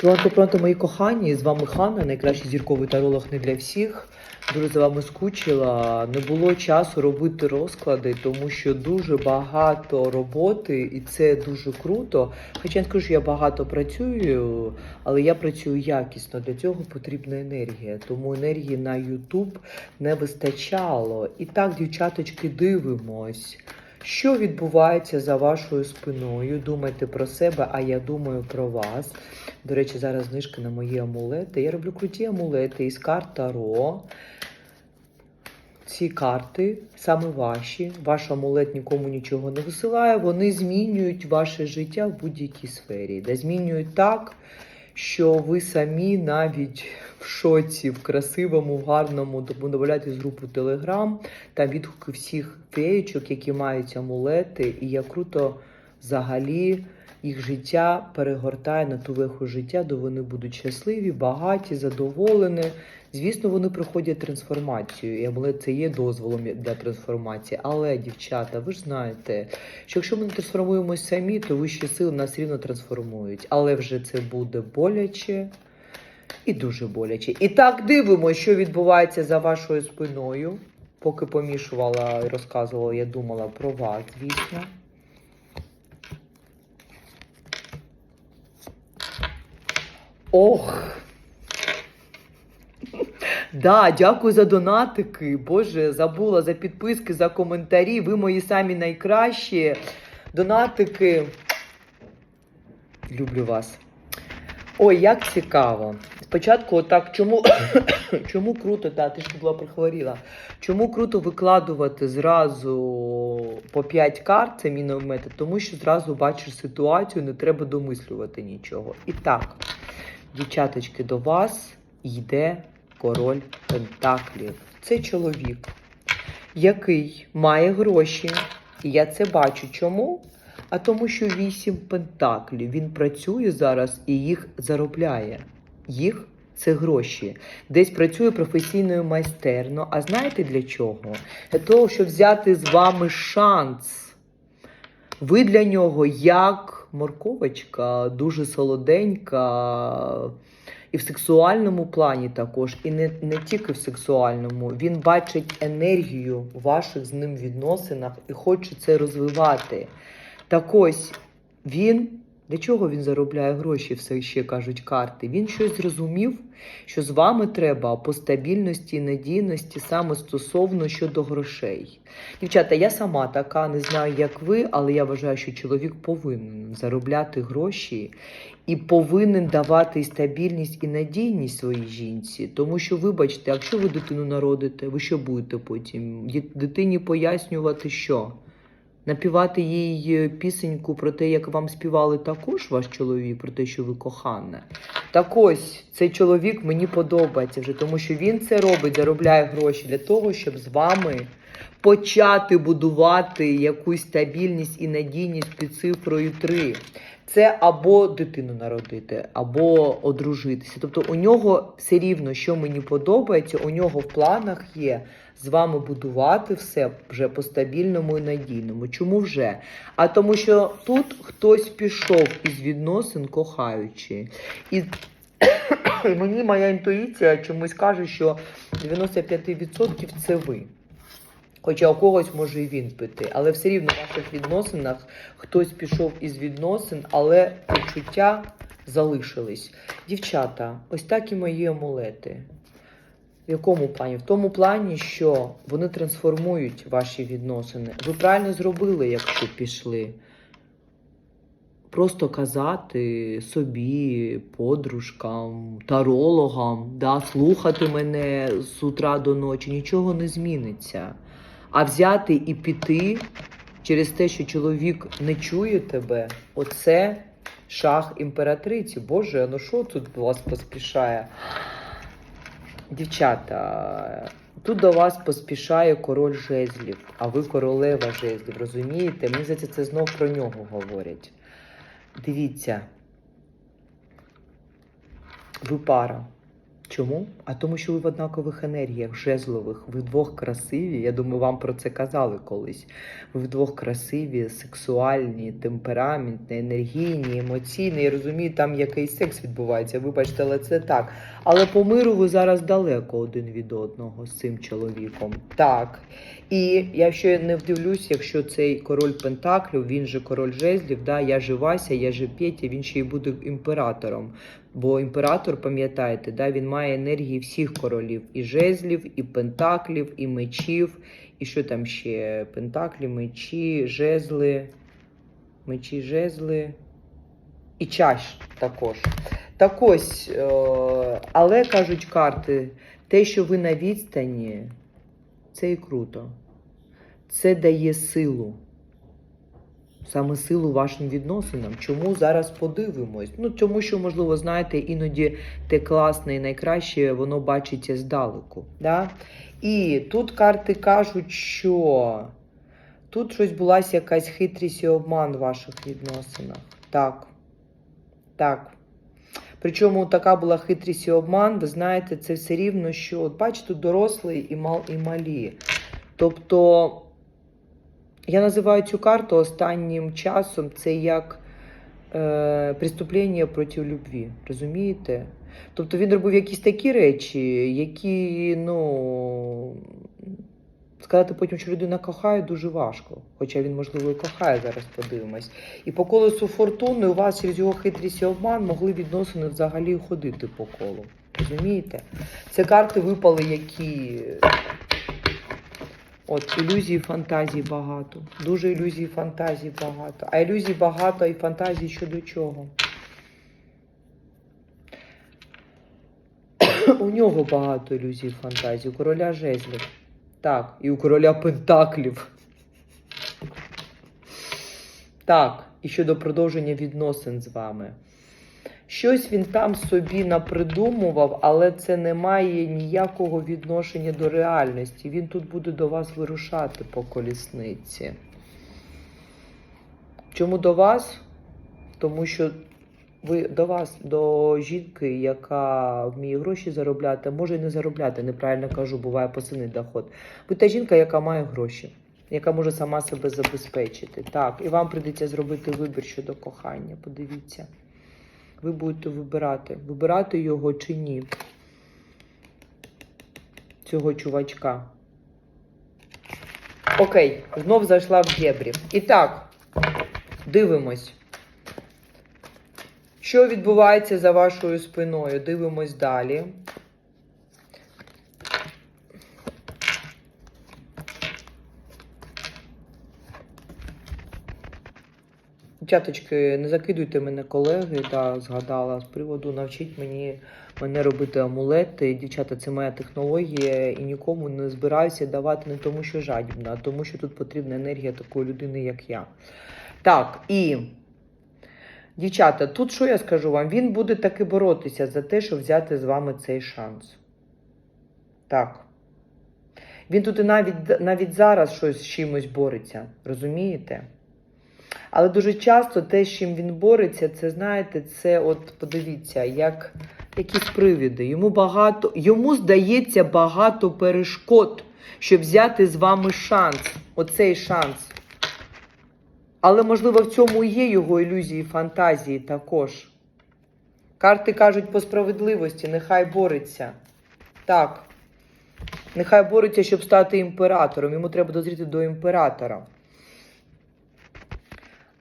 Пронто, пронто, мої кохані, з вами Ханна, найкращий зірковий таролог не для всіх. Дуже за вами скучила. Не було часу робити розклади, тому що дуже багато роботи, і це дуже круто. Хоча я скажу, я багато працюю, але я працюю якісно. Для цього потрібна енергія. Тому енергії на YouTube не вистачало. І так, дівчаточки, дивимось. Що відбувається за вашою спиною? Думайте про себе, а я думаю про вас. До речі, зараз знижка на мої амулети. Я роблю круті амулети із карт Таро. Ці карти саме ваші. Ваш амулет нікому нічого не висилає. Вони змінюють ваше життя в будь-якій сфері. Де змінюють так, що ви самі навіть в шоці, в красивому, в гарному, додавайте з групу Telegram та відгуки всіх феєчок, які мають амулети, і як круто взагалі їх життя перегортає на ту веху життя, де вони будуть щасливі, багаті, задоволені. Звісно, вони проходять трансформацію, амулет це є дозволом для трансформації. Але, дівчата, ви ж знаєте, що якщо ми не трансформуємось самі, то вищі сили нас рівно трансформують. Але вже це буде боляче і дуже боляче. І так дивимося, що відбувається за вашою спиною. Поки помішувала і розказувала, я думала про вас, звісно. Ох. Да, дякую за донатики. Боже, забула за підписки, за коментарі. Ви мої самі найкращі. Донатики. Люблю вас. Ой, як цікаво. Спочатку, отак, чому, чому круто, да, ти ж була прихворіла. Чому круто викладувати зразу по 5 карт, це мій новий метод, тому що зразу бачиш ситуацію, не треба домислювати нічого. І так, дівчаточки, до вас йде король Пентаклів. Це чоловік, який має гроші. І я це бачу. Чому? А тому, що вісім пентаклів. Він працює зараз і їх заробляє. Їх це гроші. Десь працює професійною майстерно. А знаєте для чого? Для того, щоб взяти з вами шанс. Ви для нього як морковочка, дуже солоденька. І в сексуальному плані також, і не, не тільки в сексуальному. Він бачить енергію в ваших з ним відносинах і хоче це розвивати. Так ось він. Для чого він заробляє гроші, все ще кажуть карти? Він щось зрозумів, що з вами треба по стабільності і надійності саме стосовно щодо грошей. Дівчата, я сама така, не знаю, як ви, але я вважаю, що чоловік повинен заробляти гроші і повинен давати стабільність і надійність своїй жінці. Тому що, вибачте, якщо ви дитину народите, ви що будете потім? Дитині пояснювати, що? Напівати їй е, пісеньку про те, як вам співали також ваш чоловік, про те, що ви кохана. Так ось цей чоловік мені подобається вже, тому що він це робить, заробляє гроші для того, щоб з вами почати будувати якусь стабільність і надійність під цифрою 3. Це або дитину народити, або одружитися. Тобто у нього все рівно, що мені подобається, у нього в планах є з вами будувати все вже по стабільному і надійному. Чому вже? А тому, що тут хтось пішов із відносин кохаючи. І мені моя інтуїція чомусь каже, що 95% це ви. Хоча у когось може і він піти, але все рівно в ваших відносинах хтось пішов із відносин, але почуття залишились. Дівчата, ось так і мої амулети. В якому плані? В тому плані, що вони трансформують ваші відносини. Ви правильно зробили, якщо пішли. Просто казати собі, подружкам, тарологам, да, слухати мене з утра до ночі, нічого не зміниться. А взяти і піти через те, що чоловік не чує тебе, оце шах імператриці. Боже, ну що тут вас поспішає? Дівчата, тут до вас поспішає король жезлів, а ви королева жезлів, розумієте? Мені здається, це знов про нього говорять. Дивіться, ви пара. Чому? А тому, що ви в однакових енергіях, жезлових, ви вдвох красиві. Я думаю, вам про це казали колись. Ви вдвох красиві, сексуальні, темпераментні, енергійні, емоційні. Я розумію, там якийсь секс відбувається. Вибачте, але це так. Але по миру ви зараз далеко один від одного з цим чоловіком. Так. І я ще не вдивлюсь, якщо цей король Пентаклів, він же король жезлів, да, я же Вася, я же Петя, він ще й буде імператором. Бо імператор, пам'ятаєте, да, він має енергії всіх королів: і жезлів, і пентаклів, і мечів, і що там ще? Пентаклі, мечі, жезли, мечі, жезли і чаш також. Так ось, е, але кажуть карти, те, що ви на відстані, це і круто. Це дає силу. Саме силу вашим відносинам. Чому зараз подивимось? Ну, тому що, можливо, знаєте, іноді те класне і найкраще, воно бачиться здалеку. Да? І тут карти кажуть, що тут щось була якась хитрість і обман в ваших відносинах. Так. Так. Причому така була хитрість і обман, ви знаєте, це все рівно, що, от бачите, дорослий і, мал, і малі. Тобто, я називаю цю карту останнім часом це як е, преступлення проти любві. Розумієте? Тобто він робив якісь такі речі, які, ну, сказати потім, що людина кохає, дуже важко. Хоча він, можливо, і кохає, зараз подивимось. І по колесу фортуни у вас через його хитрість і обман могли відносини взагалі ходити по колу. Розумієте? Це карти випали, які. От, ілюзії фантазій багато. Дуже ілюзій фантазій багато. А ілюзій багато і фантазій щодо чого? У нього багато ілюзій фантазій, у короля жезлів. Так, і у короля пентаклів. Так, і щодо продовження відносин з вами. Щось він там собі напридумував, але це не має ніякого відношення до реальності. Він тут буде до вас вирушати по колісниці. Чому до вас? Тому що ви до вас, до жінки, яка вміє гроші заробляти, може і не заробляти, неправильно кажу, буває пасивний доход. Ви та жінка, яка має гроші, яка може сама себе забезпечити. Так, і вам прийдеться зробити вибір щодо кохання. Подивіться. Ви будете вибирати, вибирати його чи ні. Цього чувачка. Окей, знов зайшла в дєбрі. І так, дивимось. Що відбувається за вашою спиною? Дивимось далі. Дівчаточки, не закидуйте мене колеги, да, згадала з приводу навчіть мені мене робити амулети. Дівчата, це моя технологія, і нікому не збираюся давати не тому, що жадібна, а тому, що тут потрібна енергія такої людини, як я. Так, і дівчата, тут що я скажу вам? Він буде таки боротися за те, щоб взяти з вами цей шанс. Так. Він тут і навіть, навіть зараз щось з чимось бореться, розумієте? Але дуже часто те, з чим він бореться, це знаєте, це от подивіться, як якісь привіди. Йому багато, йому здається багато перешкод, щоб взяти з вами шанс. Оцей шанс. Але, можливо, в цьому і є його ілюзії, фантазії також. Карти кажуть по справедливості, нехай бореться. Так. Нехай бореться, щоб стати імператором. Йому треба дозріти до імператора.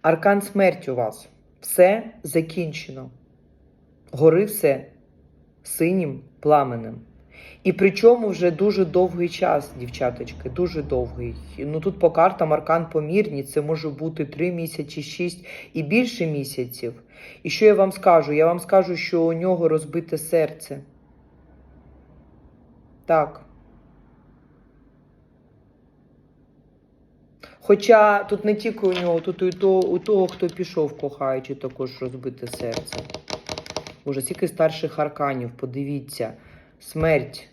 Аркан смерть у вас. Все закінчено. Гори все синім пламенем. І причому вже дуже довгий час, дівчаточки, дуже довгий. Ну тут по картам аркан помірні, це може бути 3 місяці, 6 і більше місяців. І що я вам скажу? Я вам скажу, що у нього розбите серце. Так. Хоча тут не тільки у нього, тут і того, у того, хто пішов, кохаючи, також розбите серце. Боже, скільки старших арканів, подивіться. Смерть,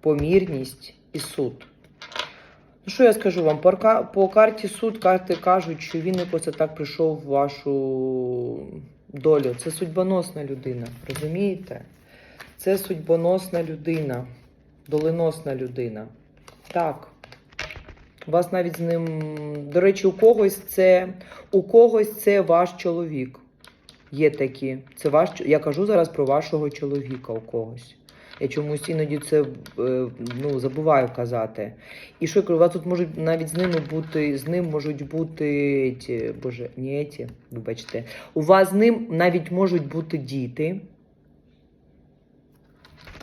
помірність і суд. Ну, що я скажу вам? По, карті суд карти кажуть, що він якось так прийшов в вашу долю. Це судьбоносна людина, розумієте? Це судьбоносна людина, доленосна людина. Так. У вас навіть з ним, до речі, у когось це у когось це ваш чоловік. Є такі. Це ваш я кажу зараз про вашого чоловіка у когось. Я чомусь іноді це е, ну, забуваю казати. І що я у вас тут можуть навіть з ними бути, з ним можуть бути ті, боже, не ті, вибачте. У вас з ним навіть можуть бути діти.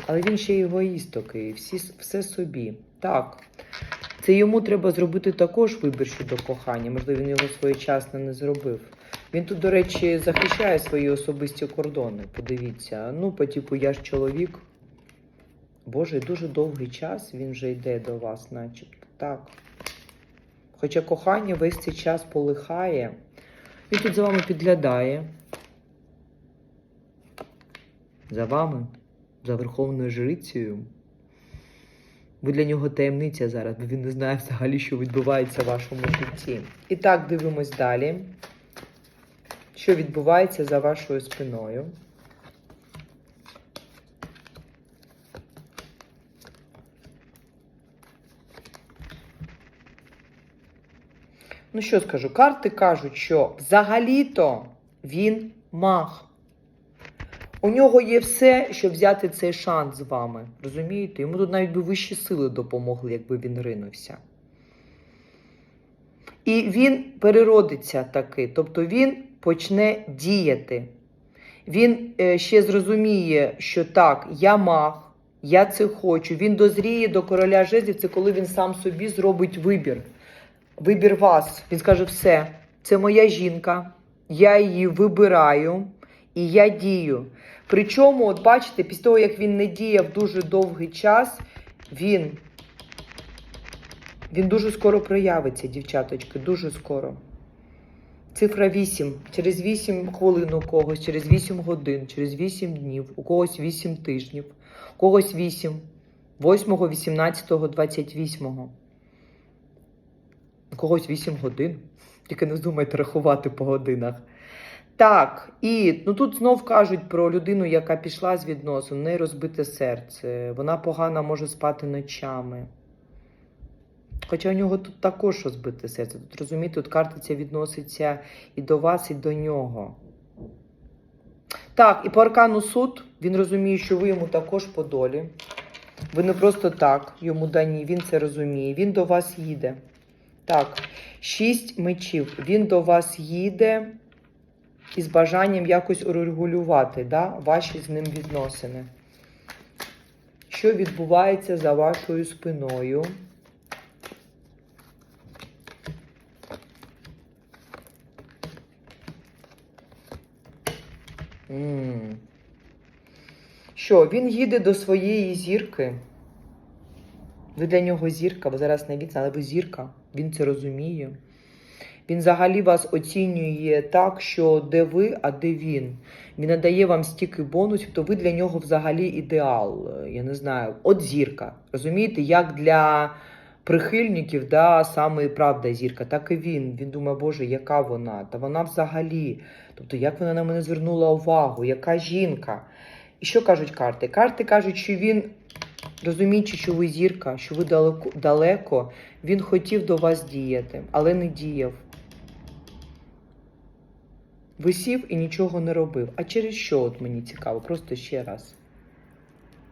Але він ще егоїст такий, всі, все собі. Так. Це йому треба зробити також вибір щодо кохання. Можливо, він його своєчасно не зробив. Він тут, до речі, захищає свої особисті кордони. Подивіться. Ну, по типу, я ж чоловік. Боже, дуже довгий час він вже йде до вас, начебто. Так. Хоча кохання весь цей час полихає. Він тут за вами підглядає. За вами, за верховною жрицею. Ви для нього таємниця зараз, бо він не знає взагалі, що відбувається в вашому житті. І так, дивимось далі. Що відбувається за вашою спиною? Ну що скажу, карти кажуть, що взагалі-то він маг. У нього є все, щоб взяти цей шанс з вами. Розумієте? Йому тут навіть би вищі сили допомогли, якби він ринувся. І він переродиться таки, тобто він почне діяти. Він е, ще зрозуміє, що так, я маг, я це хочу. Він дозріє до короля жезлів, це коли він сам собі зробить вибір. Вибір вас. Він скаже: все, це моя жінка, я її вибираю і я дію. Причому, от бачите, після того, як він не діяв дуже довгий час, він, він дуже скоро проявиться, дівчаточки, дуже скоро. Цифра 8. Через 8 хвилин у когось, через 8 годин, через 8 днів, у когось 8 тижнів, у когось 8, 8, 18, 28. Когось 8 годин. Тільки не здумайте рахувати по годинах. Так, і ну тут знов кажуть про людину, яка пішла з відносин, в неї розбите серце. Вона погано може спати ночами. Хоча у нього тут також розбите серце. Тут розумієте, тут карта ця відноситься і до вас, і до нього. Так, і по аркану суд він розуміє, що ви йому також по долі. Ви не просто так йому дані, він це розуміє. Він до вас їде. Так, шість мечів. Він до вас їде із бажанням якось урегулювати да, ваші з ним відносини. Що відбувається за вашою спиною? М. Що, він їде до своєї зірки. Ви для нього зірка, бо зараз не віцна, але ви зірка. Він це розуміє. Він взагалі вас оцінює так, що де ви, а де він. Він надає вам стільки бонусів, то ви для нього взагалі ідеал. Я не знаю, от зірка. Розумієте, як для прихильників, да, саме правда зірка, так і він. Він думає, Боже, яка вона? Та вона взагалі. Тобто, як вона на мене звернула увагу, яка жінка? І що кажуть карти? Карти кажуть, що він, розуміючи, що ви зірка, що ви далеко, далеко, він хотів до вас діяти, але не діяв. Висів і нічого не робив. А через що от мені цікаво? Просто ще раз.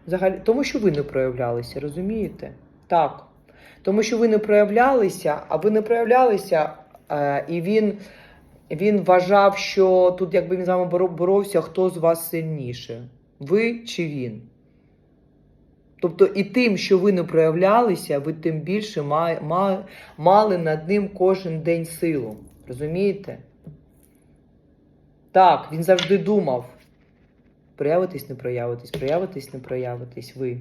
Взагалі, тому що ви не проявлялися, розумієте? Так. Тому що ви не проявлялися, а ви не проявлялися, е, і він, він вважав, що тут, якби він з вами боровся, хто з вас сильніше? Ви чи він? Тобто, і тим, що ви не проявлялися, ви тим більше ма- ма- мали над ним кожен день силу. Розумієте? Так, він завжди думав. Проявитись, не проявитись, проявитись, не проявитись, ви.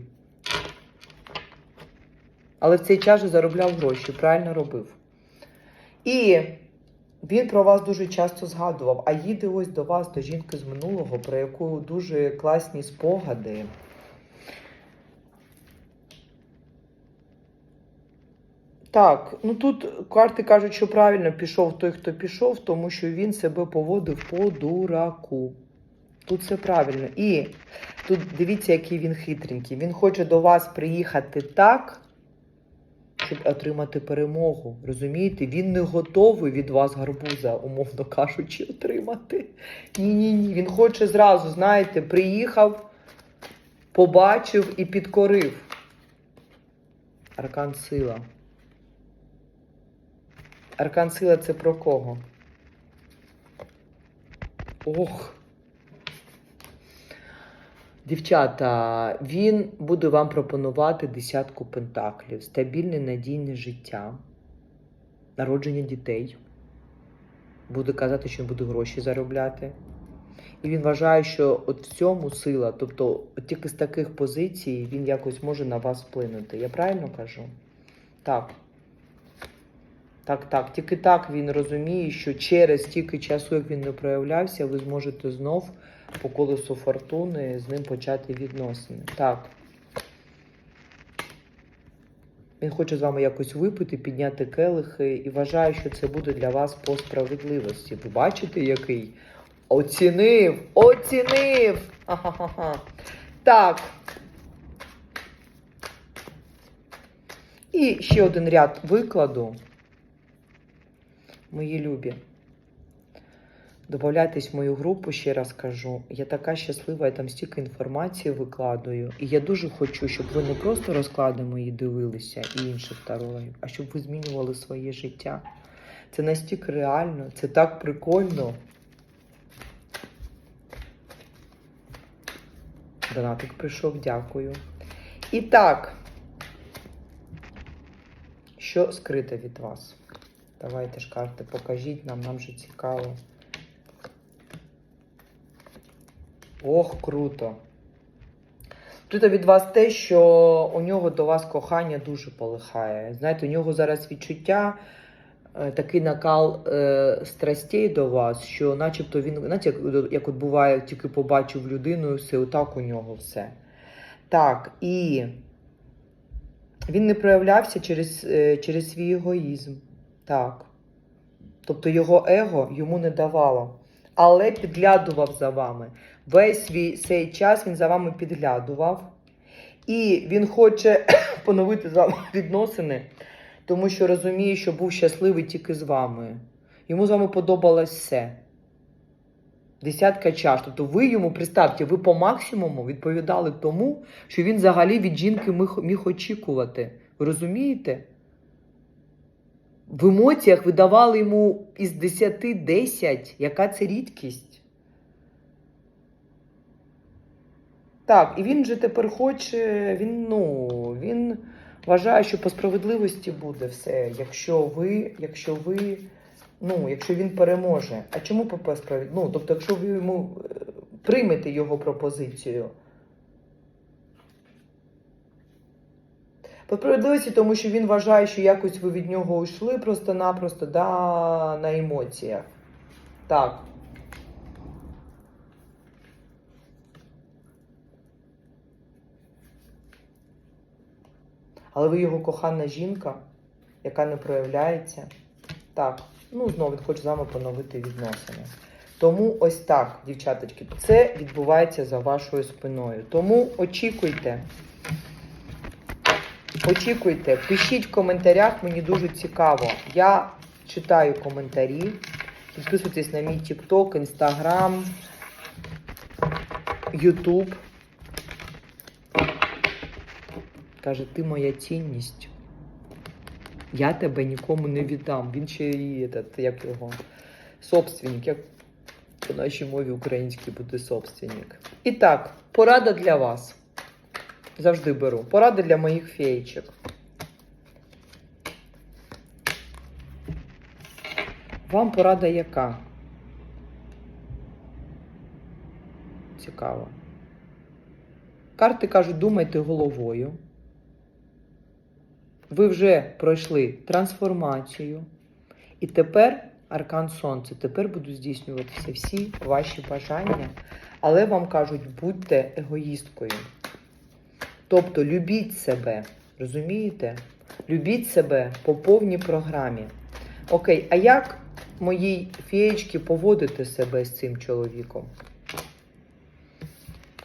Але в цей час же заробляв гроші, правильно робив. І він про вас дуже часто згадував, а їде ось до вас, до жінки з минулого, про яку дуже класні спогади. Так, ну тут карти кажуть, що правильно пішов той, хто пішов, тому що він себе поводив по дураку. Тут все правильно. І Тут дивіться, який він хитренький. Він хоче до вас приїхати так, щоб отримати перемогу. Розумієте? Він не готовий від вас гарбуза, умовно кажучи, отримати. Ні-ні ні. Він хоче зразу, знаєте, приїхав, побачив і підкорив. Аркан сила. Аркан сила це про кого? Ох. Дівчата, він буде вам пропонувати десятку пентаклів, стабільне надійне життя, народження дітей. Буде казати, що він буде гроші заробляти. І він вважає, що от в цьому сила, тобто от тільки з таких позицій він якось може на вас вплинути. Я правильно кажу? Так. Так, так. Тільки так він розуміє, що через стільки часу, як він не проявлявся, ви зможете знов по колесу фортуни з ним почати відносини. Так. Він хоче з вами якось випити, підняти келихи і вважає, що це буде для вас по справедливості. Ви бачите, який? Оцінив! Оцінив! Ха-ха-ха. Так. І ще один ряд викладу. Мої любі. Добавляйтесь в мою групу, ще раз кажу. Я така щаслива, я там стільки інформації викладаю. І я дуже хочу, щоб ви не просто розклади мої дивилися і інших тарологів, а щоб ви змінювали своє життя. Це настільки реально, це так прикольно. Донатик прийшов, дякую. І так, що скрите від вас? Давайте ж карти, покажіть нам, нам же цікаво. Ох, круто. Круто від вас те, що у нього до вас кохання дуже полихає. Знаєте, у нього зараз відчуття, е, такий накал е, страстей до вас, що начебто він, знаєте, як, як от буває, тільки побачив людину, все, отак у нього все. Так, і він не проявлявся через, е, через свій егоїзм. Так. Тобто його его йому не давало. Але підглядував за вами. Весь свій цей час він за вами підглядував. І він хоче поновити з вами відносини, тому що розуміє, що був щасливий тільки з вами. Йому з вами подобалось все. Десятка чаш. Тобто ви йому, представте, ви по максимуму відповідали тому, що він взагалі від жінки міг, очікувати. Ви розумієте? В емоціях ви давали йому із 10 10. Яка це рідкість? Так, і він же тепер хоче, він, ну, він вважає, що по справедливості буде все, якщо ви, якщо ви, ну, якщо він переможе. А чому по справедливості? Ну, тобто, якщо ви йому е, приймете його пропозицію. По справедливості, тому що він вважає, що якось ви від нього йшли просто-напросто да, на емоціях. Так. Але ви його кохана жінка, яка не проявляється. Так, ну знову він хоче з вами поновити відносини. Тому ось так, дівчаточки, це відбувається за вашою спиною. Тому очікуйте. Очікуйте, пишіть в коментарях, мені дуже цікаво. Я читаю коментарі. Підписуйтесь на мій TikTok, Instagram, YouTube. Каже, ти моя цінність. Я тебе нікому не віддам. Він ще і этот, як його собственник, як по нашій мові українській буде собственник. І так, порада для вас. Завжди беру. Поради для моїх феєчок. Вам порада яка? Цікаво. Карти кажуть, думайте головою. Ви вже пройшли трансформацію. І тепер аркан сонця. Тепер будуть здійснюватися всі ваші бажання. Але вам кажуть, будьте егоїсткою. Тобто любіть себе, розумієте? Любіть себе по повній програмі. Окей, а як моїй феєчці поводити себе з цим чоловіком?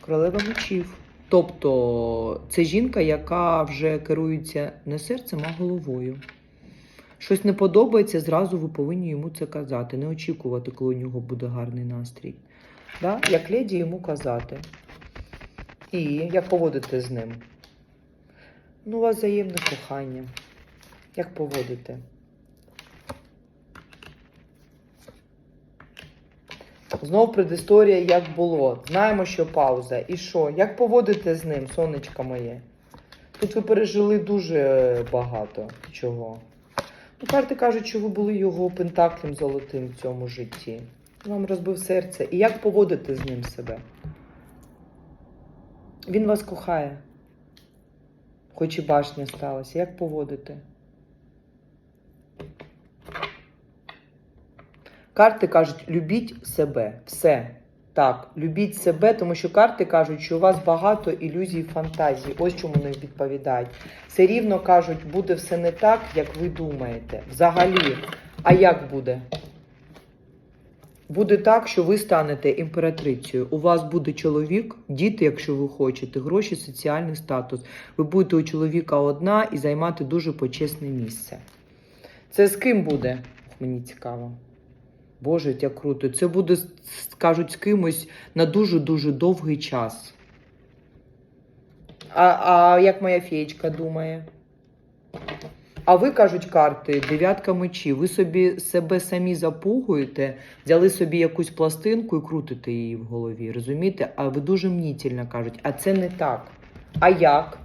Королева мечів. Тобто це жінка, яка вже керується не серцем, а головою. Щось не подобається, зразу ви повинні йому це казати, не очікувати, коли у нього буде гарний настрій. Да? Як леді йому казати. І як поводити з ним? Ну, у вас взаємне кохання. Як поводите? Знов предісторія, як було. Знаємо, що пауза. І що? Як поводите з ним, сонечко моє? Тут ви пережили дуже багато чого. Ну, карти кажуть, що ви були його пентаклем золотим в цьому житті. Вам розбив серце. І як поводити з ним себе? Він вас кохає. Хоч і башня сталася. Як поводити? Карти кажуть, любіть себе. Все. Так, любіть себе, тому що карти кажуть, що у вас багато ілюзій і фантазій. Ось чому не відповідають. Все рівно кажуть, буде все не так, як ви думаєте. Взагалі. А як буде? Буде так, що ви станете імператрицею. У вас буде чоловік, діти, якщо ви хочете, гроші, соціальний статус. Ви будете у чоловіка одна і займати дуже почесне місце. Це з ким буде? Мені цікаво. Боже, як круто. Це буде, с- кажуть, з кимось на дуже-дуже довгий час. А, а як моя феєчка думає? А ви кажуть карти, дев'ятка мечів. Ви собі себе самі запугуєте, взяли собі якусь пластинку і крутите її в голові. Розумієте? А ви дуже мнітільно кажуть, а це не так. А як?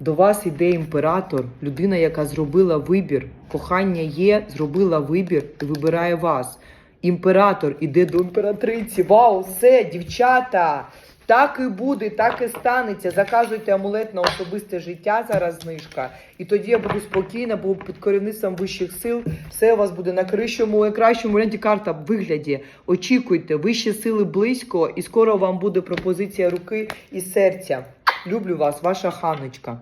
До вас іде імператор, людина, яка зробила вибір. Кохання є, зробила вибір і вибирає вас. Імператор іде до імператриці. Вау, все, дівчата! Так і буде, так і станеться. Заказуйте амулет на особисте життя, зараз знижка. І тоді я буду спокійна, бо під керівництвом вищих сил все у вас буде на кращому, найкращому варіанті карта в вигляді. Очікуйте, вищі сили близько, і скоро вам буде пропозиція руки і серця. Люблю вас, ваша ханочка.